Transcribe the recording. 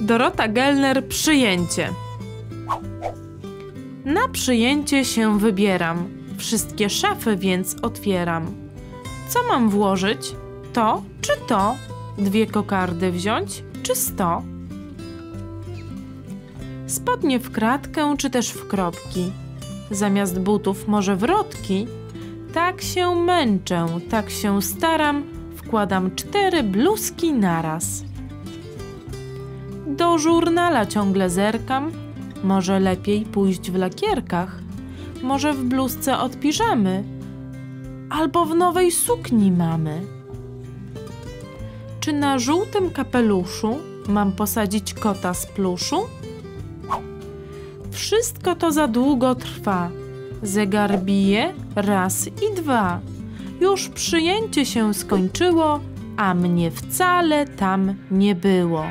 Dorota Gelner przyjęcie. Na przyjęcie się wybieram. Wszystkie szafy więc otwieram. Co mam włożyć? To czy to? Dwie kokardy wziąć czy sto? Spodnie w kratkę czy też w kropki? Zamiast butów może wrotki? Tak się męczę, tak się staram, wkładam cztery bluzki naraz. Do żurnala ciągle zerkam, może lepiej pójść w lakierkach, może w bluzce od piżamy, albo w nowej sukni mamy. Czy na żółtym kapeluszu mam posadzić kota z pluszu? Wszystko to za długo trwa. Zegar bije raz i dwa. Już przyjęcie się skończyło, a mnie wcale tam nie było.